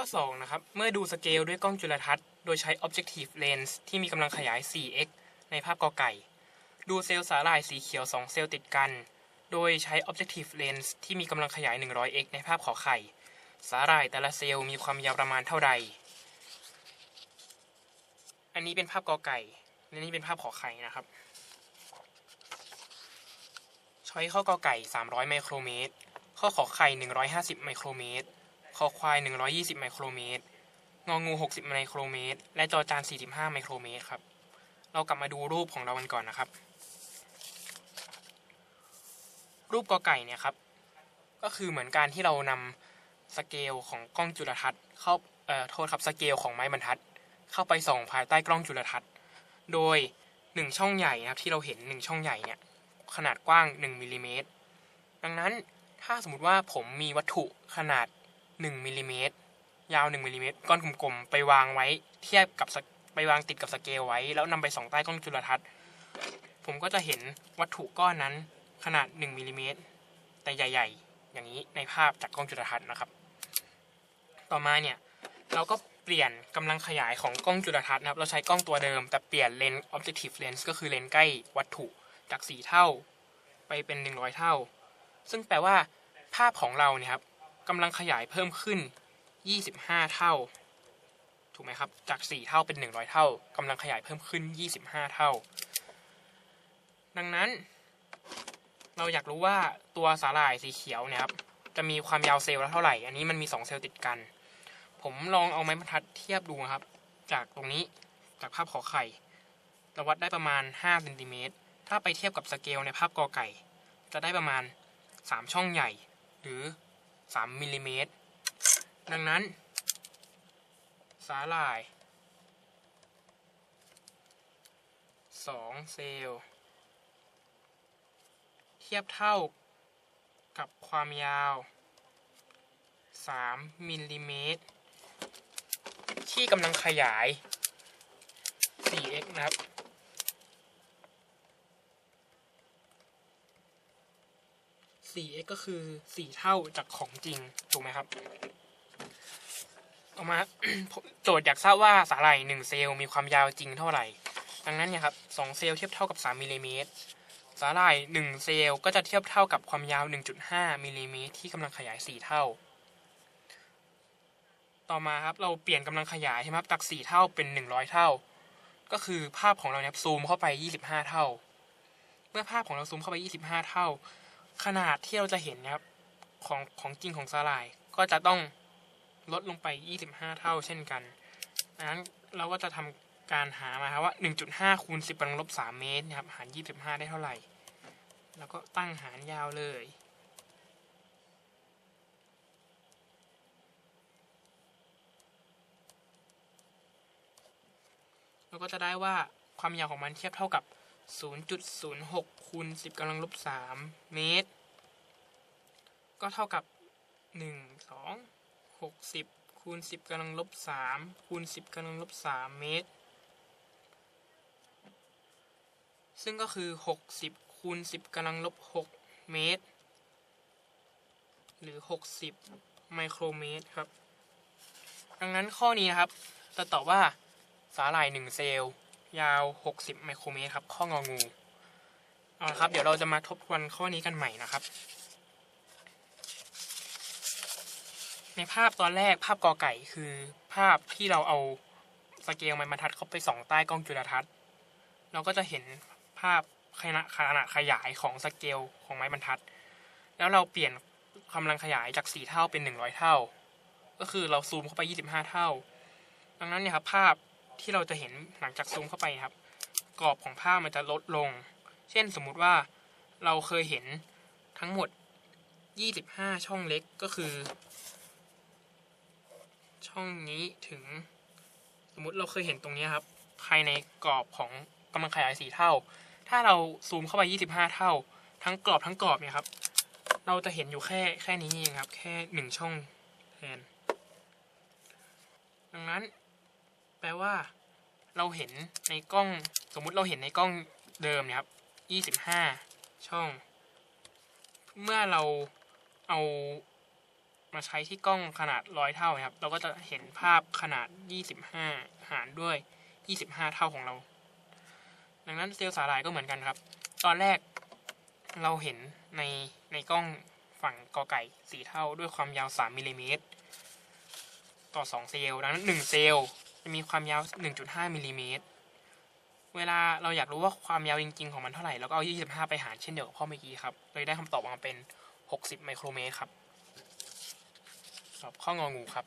ข้อ 2 นะครับ เมื่อดูสเกลด้วยกล้องจุลทรรศน์ โดยใช้ objective lens ที่มีกำลังขยาย 4x ในภาพกอไก่ ดูเซลล์สาหร่ายสีเขียว 2 เซลล์ติดกัน โดยใช้ objective lens ที่มีกำลังขยาย 100x ในภาพขอไข่ สาหร่ายแต่ละเซลล์มีความยาวประมาณเท่าใด อันนี้เป็นภาพกอไก่ และนี่เป็นภาพขอไข่นะครับ ช้อยข้อกอไก่ 300 ไมโครเมตร ข้อขอไข่ 150 ไมโครเมตร คอควาย 120 ไมโครเมตร งองู 60 ไมโครเมตร และจอจาน 45 ไมโครเมตรครับ เรากลับมาดูรูปของเรากันก่อนนะครับ รูปกอไก่เนี่ยครับ ก็คือเหมือนการที่เรานำสเกลของกล้องจุลทรรศน์เข้า เอ่อ โทษครับ สเกลของไม้บรรทัด เข้าไปส่องภายใต้กล้องจุลทรรศน์ โดย 1 ช่องใหญ่นะครับที่เราเห็น 1 ช่องใหญ่เนี่ย ขนาดกว้าง 1มิลลิเมตร ดังนั้นถ้าสมมติว่าผมมีวัตถุขนาด 1มิลลิเมตรยาว1มิลลิเมตรก้อนกลมๆไปวางไว้ เทียบกับไปวางติดกับสเกลไว้ แล้วนำไปส่องใต้กล้องจุลทรรศน์ ผมก็จะเห็นวัตถุก้อนนั้นขนาด1มิลลิเมตรแต่ใหญ่ ๆ อย่างนี้ในภาพจากกล้องจุลทรรศน์นะครับ ต่อมาเนี่ยเราก็เปลี่ยนกำลังขยายของกล้องจุลทรรศน์นะครับ เราใช้กล้องตัวเดิม แต่เปลี่ยนเลนส์ objective lens ก็คือเลนส์ใกล้วัตถุจาก 4 เท่า ไปเป็น 100 เท่า ซึ่งแปลว่าภาพของเราเนี่ยครับ กำลังขยายเพิ่มขึ้น 25 เท่า ถูกไหมครับ จาก 4 เท่าเป็น 100 เท่ากำลังขยายเพิ่มขึ้น 25 เท่า ดังนั้น เราอยากรู้ว่าตัวสาหร่ายสีเขียวเนี่ยครับจะมีความยาวเซลล์ละเท่าไหร่ อันนี้มันมี 2 เซลล์ติดกัน ผมลองเอาไม้บรรทัดเทียบดูนะครับ จากตรงนี้จากภาพขอไข่เราวัดได้ประมาณ5เซนติเมตร ถ้าไปเทียบกับสเกลในภาพกอไก่ จะได้ประมาณ 3 ช่องใหญ่ หรือ 3มิลลิเมตร ดังนั้น สาหร่าย2เซลล์ เทียบเท่ากับความยาว3มิลลิเมตร ที่กำลังขยาย 4x นะครับ 4x ก็คือ 4 เท่าจากของจริง ถูกไหมครับออกมาโจทย์อยากทราบว่าสาหร่าย1เซลล์มีความยาวจริงเท่าไหร่ ดังนั้นเนี่ยครับ2เซลล์เทียบเท่ากับ 3มิลลิเมตรสาหร่าย1เซลล์ก็จะเทียบเท่ากับความยาว 1.5มิลลิเมตรที่กำลังขยาย 4 เท่า ต่อมาครับเราเปลี่ยนกำลังขยายใช่ไหมครับจาก 4 เท่าเป็น 100 เท่า ก็คือภาพของเราเนี่ยซูมเข้าไป 25 เท่า เมื่อภาพของเราซูมเข้าไป 25 เท่า ขนาดที่เราจะเห็นนะครับ ของของจริงของสาหร่ายก็จะต้องลดลงไป 25 เท่าเช่นกันดังนั้นเราก็จะทำการหามาครับว่า 1.5คูณ10กำลังลบ 3 เมตรนะครับหาร 25 ได้เท่าไหร่ แล้วก็ตั้งหารยาวเลย เราก็จะได้ว่าความยาวของมันเทียบเท่ากับ 0.06คูณ10กำลังลบ3เมตร ก็เท่ากับ 1 2 60คูณ10กำลังลบ3คูณ10กำลังลบ3เมตร ซึ่งก็คือ 60คูณ10กำลังลบ6เมตร หรือ 60 ไมโครเมตรครับ ดังนั้นข้อนี้นะครับ จะตอบว่าสาหร่าย 1 เซลล์ ยาว 60 ไมโครเมตรครับ ข้ององู เอาละครับ เดี๋ยวเราจะมาทบทวนข้อนี้กันใหม่นะครับ ในภาพตอนแรกภาพกอไก่คือภาพที่เราเอาสเกลไม้บรรทัดเข้าไปส่องใต้กล้องจุลทรรศน์ เราก็จะเห็นภาพขนาดขนาดขยายของสเกลของไม้บรรทัด แล้วเราเปลี่ยนกำลังขยายจาก 4 เท่าเป็น 100 เท่า ก็คือเราซูมเข้าไป 25 เท่า ดังนั้นเนี่ยครับภาพ ที่เราจะเห็นหลังจากซูมเข้าไปครับ กรอบของภาพมันจะลดลง เช่นสมมุติว่าเราเคยเห็นทั้งหมด 25 ช่องเล็กก็คือ ช่องนี้ถึง สมมุติเราเคยเห็นตรงนี้ครับ ภายในกรอบของกำลังขยาย4เท่า ถ้าเราซูมเข้าไป 25 เท่า ทั้งกรอบทั้งกรอบเนี่ยครับ เราจะเห็นอยู่แค่แค่นี้เองครับ แค่หนึ่งช่องแทนดังนั้น แปลว่า เราเห็นในกล้อง สมมุติเราเห็นในกล้องเดิมนี่ยครับ 25 ช่อง เมื่อเราเอามาใช้ที่กล้องขนาดร้อยเท่านะครับ เราก็จะเห็นภาพขนาด 25 หารด้วย 25 เท่าของเรา ดังนั้นเซลล์สาหร่ายก็เหมือนกันครับ ตอนแรกเราเห็นในในกล้องฝั่งกอไก่สีเท่าด้วยความยาว 3มิลลิเมตรต่อ 2 เซลล์ดังนั้น 1 เซลล์ จะมีความยาว 1.5มิลลิเมตร เวลาเราอยากรู้ว่าความยาวจริง ๆ ของมันเท่าไหร่เราก็เอา 25 ไปหารเช่นเดียวกับข้อเมื่อกี้ครับเลยได้คำตอบออกมาเป็น 60 ไมโครเมตรครับตอบข้ององูครับ